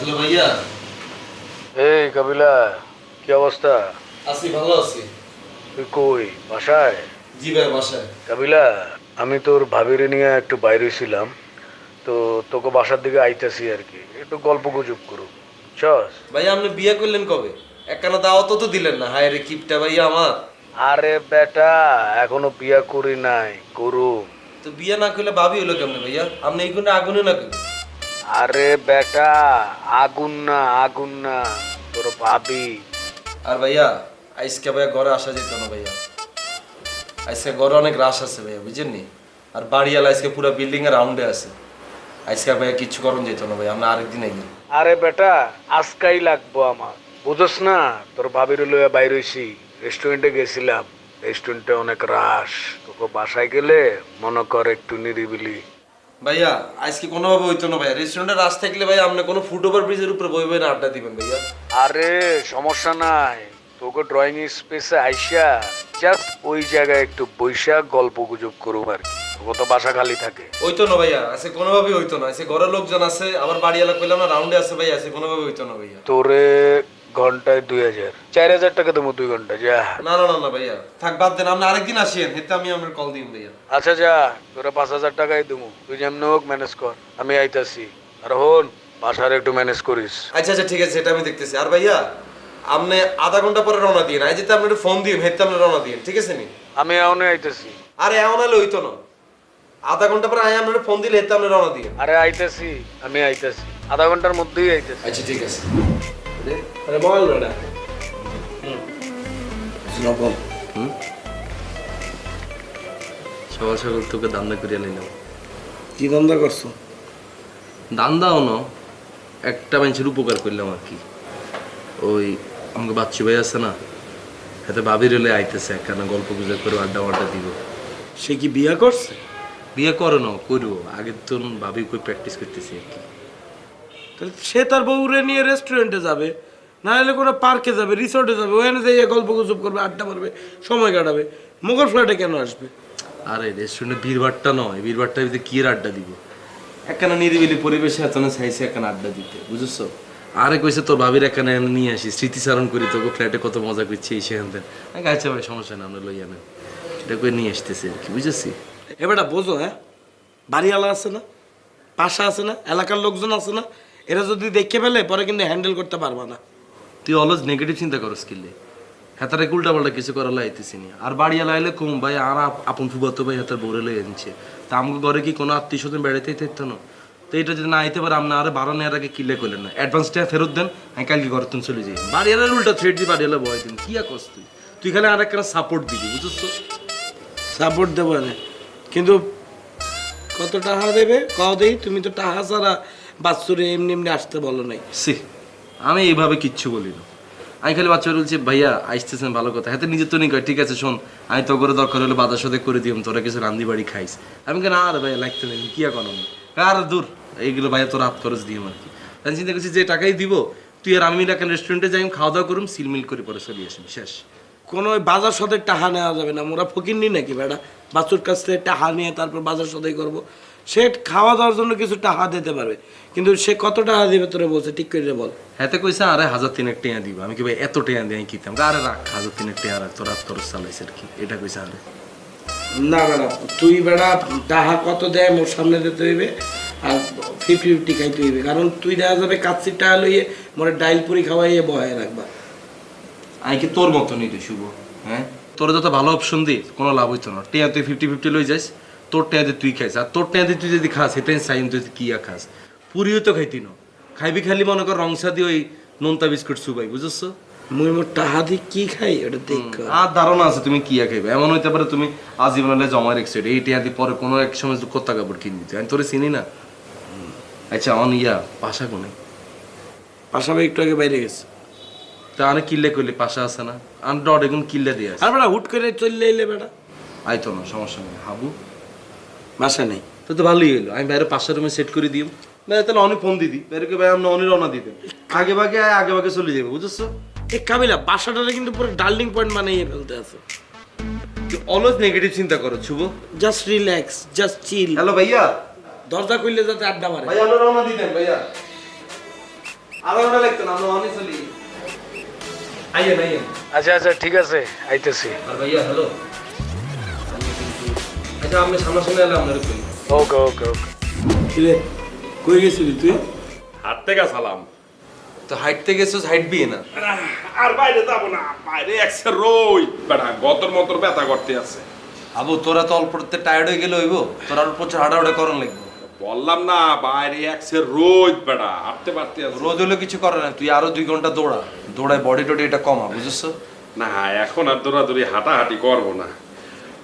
Hello ভাইয়া। এই কাবিলা কি অবস্থা? আছি ভালো আছি। তুই কই বাসায়? জি ভাই বাসায়। কাবিলা আমি তোর ভাবিরে নিয়ে একটু বাইরে ছিলাম তো তোকে বাসার দিকে আইতেছি আর কি। একটু গল্প গুজব করু চস ভাইয়া আপনি বিয়ে করলেন কবে? একখানা দাওয়াতও তো দিলেন না হায় রে কিপটা ভাইয়া আমার। আরে বেটা এখনও বিয়া করি নাই করু তো বিয়ে না করলে ভাবি হলো কেমনে ভাইয়া? আপনি এই কোনটা আগুনে না করলেন? আরে বেটা আগুন না আগুন না তোর ভাবি। আর ভাইয়া আজকে ভাইয়া ঘরে আসা যেত না ভাইয়া। আজকে ঘরে অনেক রাশ আছে ভাইয়া বুঝেন নি আর বাড়িয়ালা আজকে পুরো বিল্ডিং এর রাউন্ডে আছে। আজকে ভাইয়া কিচ্ছু করুন যেত না ভাইয়া আমরা আরেকদিন আগে আরে বেটা আজকাই লাগবো আমার। বুঝোস না তোর ভাবির লইয়া বাইর হইছি। রেস্টুরেন্টে গেছিলাম। রেস্টুরেন্টে অনেক রাশ। তোকে বাসায় গেলে মনে কর একটু নিরিবিলি। ভাইয়া আজকে কোনোভাবে হইতো না ভাইয়া। রেস্টুরেন্টের রাস থাকলে ভাইয়া আপনি কোনো ফুট ওভার ব্রিজের উপরে বই বই না আড্ডা দিবেন ভাইয়া। আরে সমস্যা নাই। তোকে ড্রয়িং স্পেসে আইসা জাস্ট ওই জায়গায় একটু বৈশা গল্প গুজব করুক আর কি। তোকে তো বাসা খালি থাকে। হইতো না ভাইয়া আজকে কোনোভাবেই হইতো না। আজকে ঘরের লোকজন আছে আবার বাড়িওয়ালা কইলাম না রাউন্ডে আছে ভাইয়া আজকে কোনোভাবে হইতো না ভাইয়া। তোরে ঘন্টায় দুই হাজার। চার হাজার টাকা দেবো দুই ঘণ্টা যা। না না না না ভাইয়া। থাক বাদ দেন আপনি আরেকদিন আসিয়েন হেতে আমি আপনার কল দিন ভাইয়া। আচ্ছা যা তোরা পাঁচ হাজার টাকাই দেবো। তুই যেমন হোক ম্যানেজ কর আমি আইতাছি। আর হন বাসার একটু ম্যানেজ করিস। আচ্ছা আচ্ছা ঠিক আছে সেটা আমি দেখতেছি। আর ভাইয়া আপনি আধা ঘণ্টা পরে রওনা দিন আই যেতে আপনি একটু ফোন দিন হেতে আপনি রওনা দিন ঠিক আছে নি? আমি এমনই আইতেছি। আরে এমন হলে হইতো না। আধা ঘণ্টা পরে আই আপনার ফোন দিলে হেতে আপনি রওনা দিন আরে আইতেছি আমি আইতেছি। আধা ঘণ্টার মধ্যেই আইতেছি। আচ্ছা ঠিক আছে। আরে বল বেটা। সকাল সকাল তোকে দান্দা করিয়া নিলাম কি ধান্দা করছ? দান্দাও ন একটা মানুষের উপকার করলাম আর কি। ওই আমাকে বাচ্চু ভাই আছে না হাতে বাবির এলে আইতেছে একখানা গল্প গুজব করে আড্ডা আড্ডা দিব। সে কি বিয়া করছে? বিয়ে করো না করব। আগে তো ভাবি কই প্র্যাকটিস করতেছি আর কি। তাহলে সে তার বউরে নিয়ে রেস্টুরেন্টে যাবে না হলে কোনো পার্কে যাবে রিসোর্টে যাবে ওখানে যেয়ে গল্প গুজব করবে আড্ডা মারবে সময় কাটাবে। মোগল ফ্ল্যাটে কেন আসবে? আরে রেস্টুরেন্টে ভিড়ভাড়টা নয় ভিড়ভাড়টা ভিতরে কি আর আড্ডা দিব? একখানা নিরিবিলি পরিবেশে এত না চাইছে একখানা আড্ডা দিতে বুঝছ? আরে কইছে তোর ভাবির একখানা নিয়ে আসি স্মৃতিচারণ করি তোকে ফ্ল্যাটে কত মজা করছি এই সেখান থেকে। আমি আচ্ছা ভাই সমস্যা না আমরা লইয়া নেন এটা করে নিয়ে আসতেছি আর কি বুঝেছি? এবারটা বোঝো হ্যাঁ? বাড়িওয়ালা আছে না? পাশা আছে না? এলাকার লোকজন আছে না? এরা যদি দেখে ফেলে পরে কিন্তু হ্যান্ডেল করতে পারবা না। তুই অলস নেগেটিভ চিন্তা করস কিলে হাতারে উল্টা পাল্টা কিছু করার লাইতেছি নি আর বাড়ি লাইলে কম ভাই আর আপ- আপন ফুবাতো ভাই হাতার বউরে লই আনছে। তা আমাকে ঘরে কি কোনো আত্মীয় স্বজন বেড়াতেই থাকতো না? তো এটা যদি না আইতে পারে আপনি আরে বারো নেওয়ার আগে কিলে করলেন না। অ্যাডভান্সটা ফেরত দেন আমি কালকে ঘরে তুমি চলে যাই। বাড়িয়ালার উল্টা থ্রেড দিয়ে বাড়িয়ালা বয় দিন। কি আর করস তুই? তুই খালি আর একটা সাপোর্ট দিবি বুঝছ সাপোর্ট দেবো না কিন্তু কত টাকা দেবে? কও দেই তুমি তো টাকা ছাড়া বাচ্চুরে এমনি এমনি আসতে বলো নাই। সি আমি এইভাবে কিচ্ছু বলি না। আমি খালি বাচ্চা বলছি ভাইয়া আসতেছেন ভালো কথা। হাতে নিজের তো কয়, ঠিক আছে শোন আমি তো করে দরকার হলে বাজার সাথে করে দিম তোরা কিছু রান্দি বাড়ি খাইস। আমি কেন আর ভাইয়া লাগতে নেই কি আর করাম আর দূর? এইগুলো ভাইয়া তোর হাত খরচ দিম আর কি আমি চিন্তা করছি যে টাকাই দিব তুই আর আমি একটা রেস্টুরেন্টে যাই খাওয়া দাওয়া করুম সিলমিল করে পরে চলে আসিম শেষ। কোনো বাজার সদে টাহা নেওয়া যাবে না। মোরা ফকির নি নাকি বেটা? বাচ্চুর কাছ থেকে টাহা নিয়ে তারপর বাজার সদাই করব। সে খাওয়া দাওয়ার জন্য কিছু টাকা দিতে পারবে। কিন্তু সে কত টাকা দিবে তোরে বলছে? ঠিক করে বল। হাতে কইছে আরে হাজার তিনেক টেয়া দিব। আমি কি ভাই এত টেয়া দিয়ে কিতাম আরে রাখ হাজার তিনেক টেয়া রাখ তোর খরচ চালাইছে আর কি। এটা কইছে আরে। না বেড়া তুই বেড়া টাহা কত দেয় মোর সামনে দিতে হইবে আর ফিফটি ফিফটি খাইতে হইবে। কারণ তুই দেখা যাবে কাচ্চির টাকা লইয়ে মোরে ডাইল পুরি খাওয়াইয়ে বহায় রাখবা। আমি কি তোর মতো নিতে শুভ হ্যাঁ? তোর যত ভালো অপশন দি কোনো লাভ হইতো না। টেয়া তুই ফিফটি ফিফটি লই যাস তোর টেয়া তুই খাইস আর তোর টেয়া তুই যদি খাস সেটাই সাইন তুই কি আর খাস। পুরিও তো খাইতি না। খাইবি খালি মনে কর রংসা দিয়ে ওই নোনতা বিস্কুট সুবাই বুঝছ মুই মোর টাহা দিয়ে কি খাই ওটা দেখ। আর ধারণা আছে তুমি কি খাইবে। এমন হইতে পারে তুমি আজীবন জমা রেখছো এই টেয়া দিয়ে পরে কোনো এক সময় কোত্তা কাপড় কিনবি। আমি তোরে চিনি না। আচ্ছা অন ইয়া পাশা কোনে? পাশাপাশি একটু আগে বাইরে গেছে। তা অনেক কিল্লে করলি পাশা আছে না? আর ডট এখন কিল্লে দিয়ে আছে। আর বেড়া হুট করে চললে এলে বেড়া আইতো না সমস্যা নেই। হাবু? বাসা নেই। তো তো ভালোই হলো আমি বাইরে পাঁচটা রুমে সেট করে দিই ভাই তাহলে অনেক ফোন দিদি বাইরে ভাই আমরা অনেক রওনা দিতেন। আগে ভাগে আয়, আগে ভাগে চলে যাবে বুঝছ? এ কাবিলা বাসাটারে কিন্তু পুরো ডার্লিং পয়েন্ট বানিয়ে ফেলতে আছে। অলওয়েজ নেগেটিভ চিন্তা করো Shubho. Just relax just chill hello ভাইয়া। দরজা খুললে যাতে আড্ডা মারে। ভাই আমরা রওনা দিতেন ভাইয়া। ঘণ্টা লাগতো না আমরা অনেক চলি আইয়েন আইয়েন। আচ্ছা আচ্ছা ঠিক আছে আইতেছি। আর ভাইয়া হ্যালো। আচ্ছা আপনি সামনাসামনি এলে আপনার কই ওকে ওকে ওকে। কিরে কই গেছিলি তুই? হাঁটতে গেছিলাম। তো হাইটতে গেছিস হাইট বিয়ে না? আর বাইরে যাব না বাইরে একসে রই। বেটা গতর মতর ব্যথা করতে আছে। আবু তোরা তো অল্পতে টায়ার্ড হয়ে গেলে হইব। তোরা আর প্রচুর হাঁটাহাঁটা করন লাগবে। বললাম না বাইরে একসে রোজ বেটা হাঁটতে পারতে আছে। রোজ হলে কিছু করে না তুই আরও দুই ঘণ্টা দৌড়া। দৌড়ায় বডি টডি এটা কমা বুঝেছ? না এখন আর দৌড়াদৌড়ি হাঁটাহাঁটি করব না।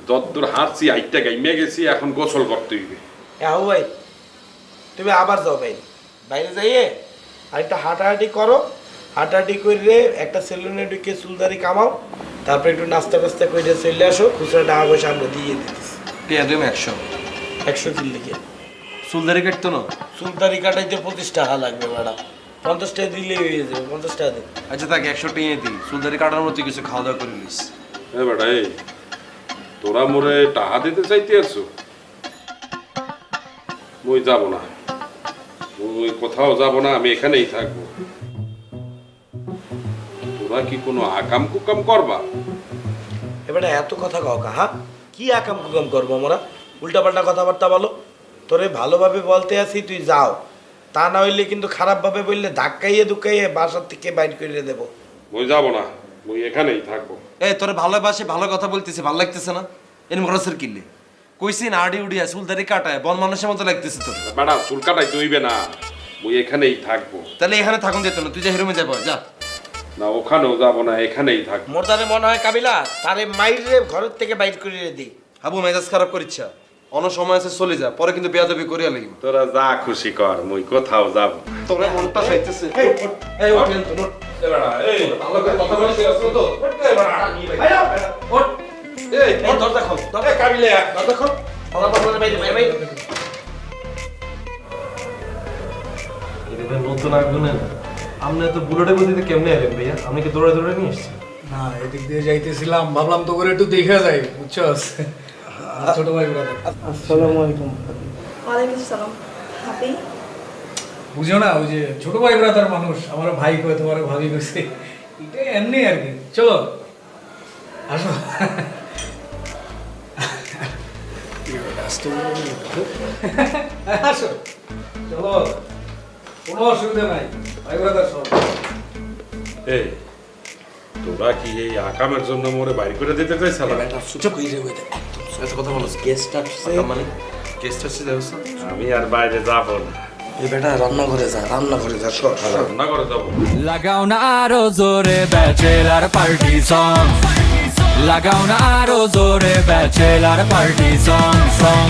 যতদূর হাঁটছি আইটা গাইমে গেছি এখন গোসল করতে হইবে। হ্যাঁ ভাই তুমি আবার যাও ভাই বাইরে যাইয়ে আর একটা হাঁটাহাঁটি করো। হাঁটাহাঁটি করে একটা সেলুনে ঢুকে চুলদারি কামাও তারপর একটু নাস্তা টাস্তা করে চলে আসো খুচরা টাকা পয়সা আমরা দিয়ে দিতেছি। পেয়ে দেবে একশো। একশো কিল লিখে। চুলদারি কাটতো না? চুলদারি কাটাইতে পঁচিশ টাকা লাগবে ম্যাডাম। পঞ্চাশ টাকা দিলেই হয়ে যাবে পঞ্চাশ টাকা দিন। আচ্ছা তাকে একশো টিয়ে দিই। চুলদারি কাটার মতো কিছু খাওয়া দাওয়া করে নিস। এ বেটা এই তোরা মোরে টাহা দিতে চাইতে আছো? মুই যাব না। মুই কোথাও যাব না আমি এখানেই থাকব। তোরা কি কোনো আকাম কুকাম করবা? এবারে এত কথা কাও কা হ্যাঁ? কি আকাম কুকাম করব আমরা? উল্টাপাল্টা কথাবার্তা বলো। তোরে ভালোভাবে বলতে আসি তুই যাও। তা না হইলে কিন্তু খারাপভাবে বললে ধাক্কাইয়ে ধুকাইয়ে বাসার থেকে বাইর করে দেবো। মুই যাব না। মুই এখানেই থাকব। এই তোর ভালোবাসে ভালো কথা বলতেছে ভালো লাগতেছে না? এরম খরচের কিনলে। কইছি না আড়ি উড়িয়া চুলদারি কাটায় বন মানুষের মতো লাগতেছে তোর। বেটা চুল কাটাই দইবে না। মুই এখানেই থাকব। তাহলে এখানে থাকুন যেত না তুই যা হিরোমে যাব যা। না ওখানেও যাব না এখানেই থাকব। মোর তারে মনে হয় কাবিলা তারে মাইরে ঘরের থেকে বাইর করে দিই হাবু মেজাজ খারাপ করিচ্ছা অন্য সময় আছে চলে যা পরে কিন্তু বেয়াদবি করিয়া লাগিব তোরা যা খুশি কর মুই কোথাও যাব। তোর মনটা চাইতেছে। এই ওঠ কিন্তু, ওঠ। ভালো করে কথা বলতে আসছো তো। ওঠ। এই, এই দরজা খোল দরজা কাবিলে দরজা খোল। ফলাফল করে বাইরে বাইরে। বাইরে নতুন আগুনে আপনি তো বুলেটে গতিতে কেমনে এলেন ভাইয়া? আপনি কি দৌড়ে দৌড়ে নিয়ে এসছেন না এদিক দিয়ে যাইতেছিলাম ভাবলাম তো করে একটু দেখা যায় বুঝছস? ছোট ভাই আসসালামু আলাইকুম। ওয়ালাইকুম বুঝো না ওই যে ছোট ভাই ব্রাদার মানুষ আমার ভাই কয় তোমার ভাবি কইছে। এটা এমনি আর কি। চলো আসো। আসো। চলো কোনো অসুবিধা নাই। ভাই ব্রাদার সব। এই তোরা কি এই আকামের জন্য মোরে বাইর করে দিতে চাইছিলাম চুপ করে যাবে এত কথা বলো গেস্ট আসছে মানে? গেস্ট আসছে যাব আমি আর বাইরে যাব না। এই বেটা রান্না করে যা রান্না করে যা সর রান্না করে যাব। লাগাও না আরও জোরে ব্যাচেলার পার্টি সং লাগাও না আরও জোরে ব্যাচেলার পার্টি সং সং